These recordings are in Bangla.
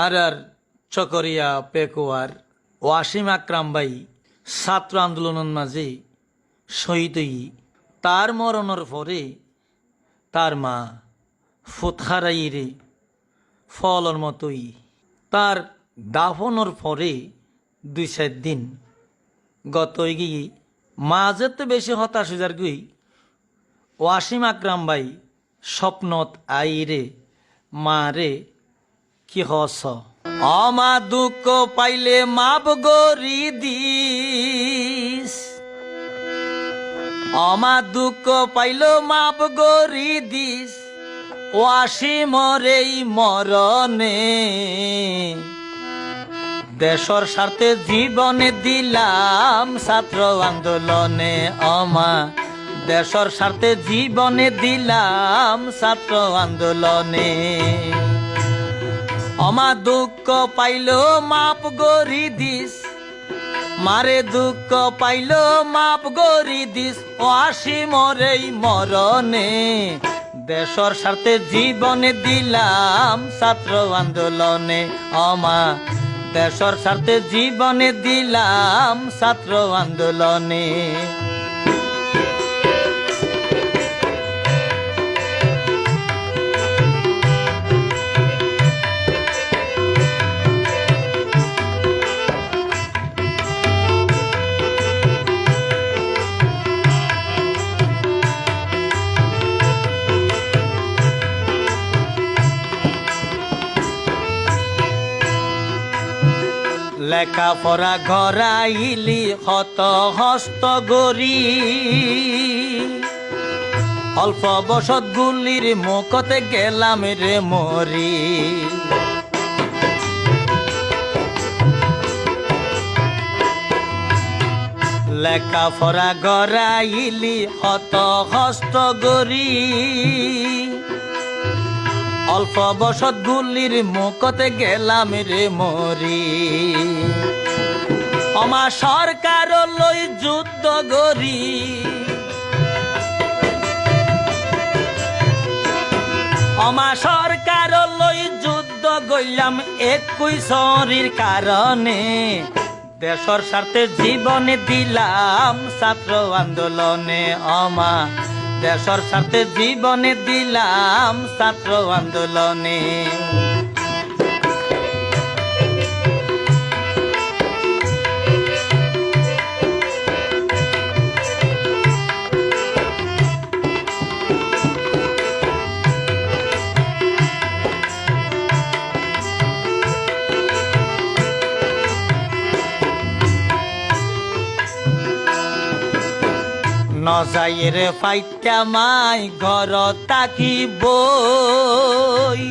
আর আর চকরিয়া, পেকুয়ার, ওয়াসিম আকরাম ভাই, ছাত্র আন্দোলনের মাঝে শহীদ হই। তার মরণের পরে তার মা ফুতখারাইরে ফলর মতোই তার দাফনের পরে দুই চার দিন গত গিয়ে মাঝের তো বেশি হতাশ হইজার গই ওয়াসিম আকরাম ভাই স্বপ্নত আইরে, মারে কি হস? অমা দুঃখ পাইলে মাপ গরি দিস। অমা দুঃখ পাইল মাপ গরি দিস। ওয়াসি মরেই মরণে। দেশর স্বার্থে জীবনে দিলাম ছাত্র আন্দোলনে। অমা, দেশর স্বার্থে জীবনে দিলাম ছাত্র আন্দোলনে। অমা দুঃখ পাইল, মাপ গরি দিস। মারে দুঃখ পাইল, মাপ গরি দিস। ও আসি মরেই মরণে। দেশর স্বার্থে জীবনে দিলাম ছাত্র আন্দোলনে। অমা, দেশর স্বার্থে জীবনে দিলাম ছাত্র আন্দোলনে। লেখা পড়া ঘরাইলি হত হস্ত গরি। অল্প বসত গুলির মুখতে গেলাম রে মরি। লেখা পড়া গড়াইলি হত হস্ত গরি। অল্প বসত গুলির মুখতে গেলাম রে মরি। অমা সরকার লই যুদ্ধ গরি। অমা সরকার লই যুদ্ধ গইলাম একুই শরীর কারণে। দেশর স্বার্থে জীবনে দিলাম ছাত্র আন্দোলনে। অমা দেশর সাথে জীবনে দিলাম ছাত্র আন্দোলনে। নজাইর ফাইটা মাই ঘর তাকি বই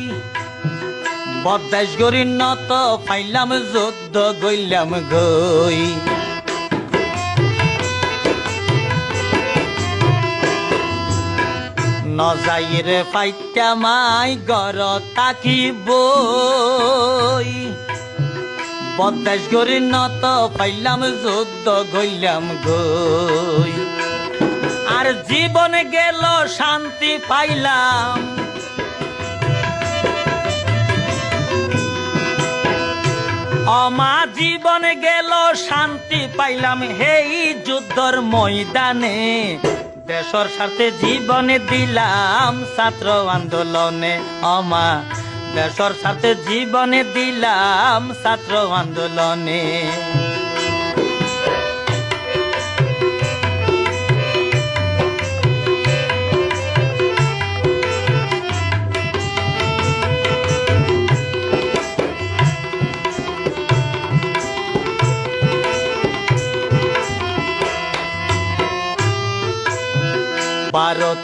বদাস গরি নত ফাইলাম যুদ্ধ গইলাম গই। নজাইর ফাইটা মাই ঘর তাকি বই বদাস গরি নত ফাইলাম যুদ্ধ গইলাম গই। জীবনে গেল শান্তি পাইলাম। অমা জীবনে গেল শান্তি পাইলাম হেই যুদ্ধর ময়দানে। দেশর স্বার্থে জীবনে দিলাম ছাত্র আন্দোলনে। অমা দেশর স্বার্থে জীবনে দিলাম ছাত্র আন্দোলনে।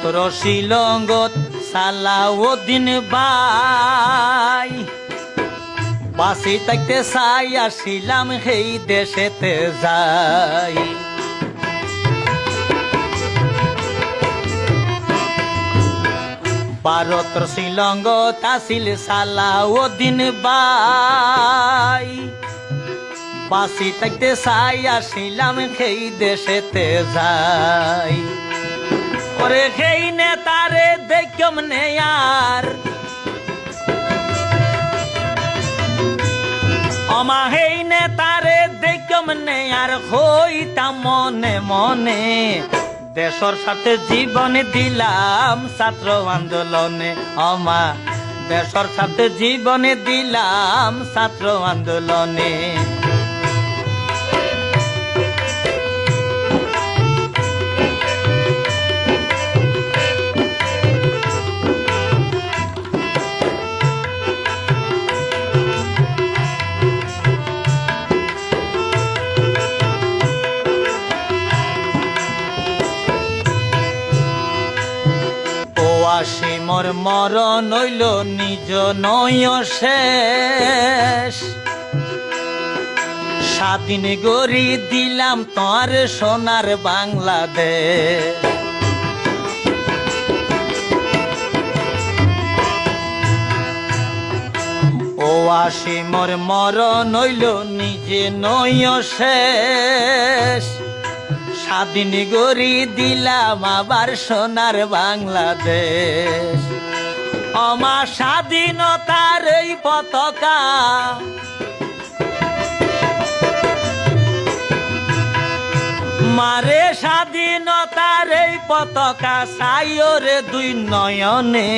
ভারতর শিলঙ্গত সালাউদ্দিন বাই বাসি থাকতে চাই, আসিলাম সেই দেশেতে যাই। ভারতর শিলঙ্গত আসিল সালাউদ্দিন বাই বাসি থাকতে চাই, আসিলাম সেই দেশেতে যাই। ওরে সেই নেতারে দেখম নে আর। অমাহেই নেতারে দেখম নে আর হইতাম মনে মনে। দেশর সাথে জীবন দিলাম ছাত্র আন্দোলনে। অমা দেশর সাথে জীবন দিলাম ছাত্র আন্দোলনে। আসি, মোর মরণ হইল নিজ নয় শেষ। স্বাধীন গড়ি দিলাম তোমার সোনার বাংলাদেশ। ও আসি, মোর মরণ হইল নিজে নয় শেষ। স্বাধীন গড়ি দিলাম আবার সোনার বাংলাদেশ। আমার স্বাধীনতার এই পতাকা। মারে স্বাধীনতার এই পতাকা সাইরে দুই নয়নে।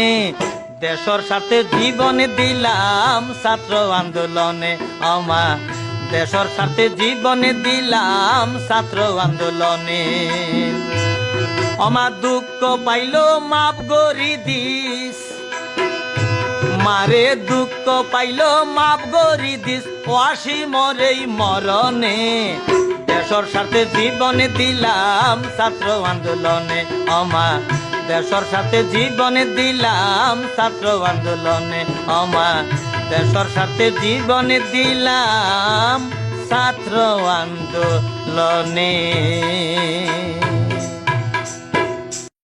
দেশর সাথে জীবন দিলাম ছাত্র আন্দোলনে। আমা দেশর সাথে জীবন দিলাম ছাত্র আন্দোলনে। আমার দুঃখ পাইল মাপ গরি দিস। মারে দুঃখ পাইল মাপ গরি দিস। ওয়াসি মরেই মরণে। দেশর সাথে জীবনে দিলাম ছাত্র আন্দোলনে। অমা, দেশর সাথে জীবনে দিলাম ছাত্র আন্দোলনে। অমা দেশর সাথে জীবনে দিলাম ছাত্র আন্দোলনে।